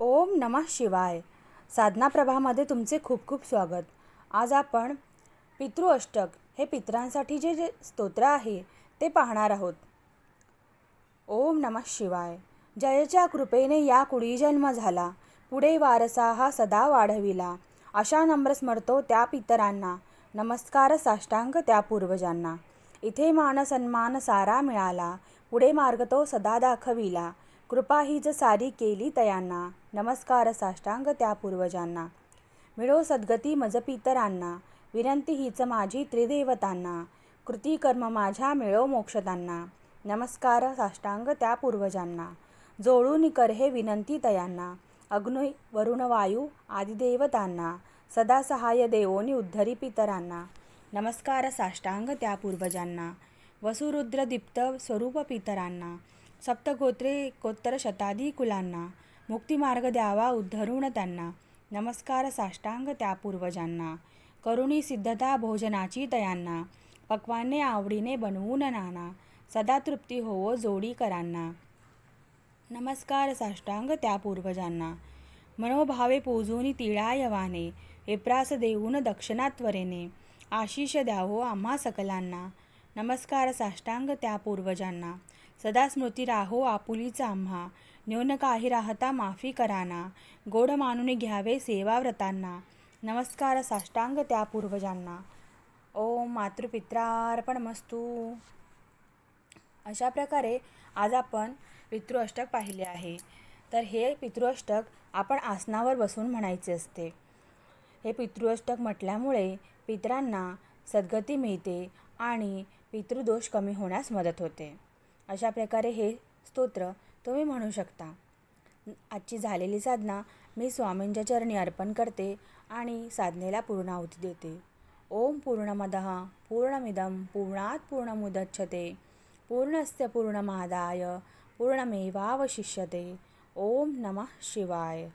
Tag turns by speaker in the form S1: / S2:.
S1: ओम नमः शिवाय. साधना प्रभामध्ये तुमचे खूप खूप स्वागत. आज आपण पितृ अष्टक हे पितरांसाठी जे जे स्तोत्र आहे ते पाहणार आहोत. ओम नमः शिवाय. जयच्या कृपेने या कुडी जन्म झाला. पुढे वारसा हा सदा वाढविला. अशा नम्र स्मरतो त्या पितरांना. नमस्कार साष्टांग त्या पूर्वजांना. इथे मान सन्मान सारा मिळाला. पुढे मार्ग तो सदा दाखविला. कृपा हीच सारी केली तयांना नमस्कार साष्टांग त्या पूर्वजांना. मिळो सद्गती मज पितरांना विनंती हीच माझी त्रिदेवतांना कृती कर्म माझ्या मिळो मोक्षतांना. नमस्कार साष्टांग त्या पूर्वजांना. जोडून कर हे विनंती तयांना. अग्नि वरुण वायू आदिदेवतांना सदा सहाय्य देवोनी उद्धरी पितरांना नमस्कार साष्टांग त्या पूर्वजांना. वसुरुद्र दीप्त स्वरूप पितरांना सप्तगोत्रे एकोत्तर शताधी कुलांना मुक्तिमार्ग द्यावा उद्धरून त्यांना. नमस्कार साष्टांग त्या पूर्वजांना. करुणी सिद्धता भोजनाची तयांना. पक्वाने आवडीने बनवून नाना. सदा तृप्ती होवो जोडी करांना. नमस्कार साष्टांग त्या पूर्वजांना. मनोभावे पूजून तिळायवाने विप्रास देऊन दक्षिणात्वरेने आशिष द्यावो आम्हा सकलांना. नमस्कार साष्टांग त्या पूर्वजांना. सदा स्मृती राहो आपुलीचा आम्हा न्यून काही राहता माफी कराना. गोड मानून घ्यावे सेवाव्रतांना. नमस्कार साष्टांग त्या पूर्वजांना. ओम मातृपित्रार्पण मस्तू अशा प्रकारे आज आपण पितृअष्टक पाहिले आहे. तर हे पितृअष्टक आपण आसनावर बसून म्हणायचे असते. हे पितृअष्टक म्हटल्यामुळे पितरांना सद्गती मिळते आणि पितृदोष कमी होण्यास मदत होते. अशा प्रकारे हे स्तोत्र तुम्ही म्हणू शकता. आजची झालेली साधना मी स्वामींच्या चरणी अर्पण करते आणि साधनेला पूर्णाहुती देते. ओम पूर्णमदः पूर्णमिदं पूर्णात पूर्णमुदच्छते. पूर्णस्य पूर्णमादाय पूर्णमेवावशिष्यते. ओम नमः शिवाय.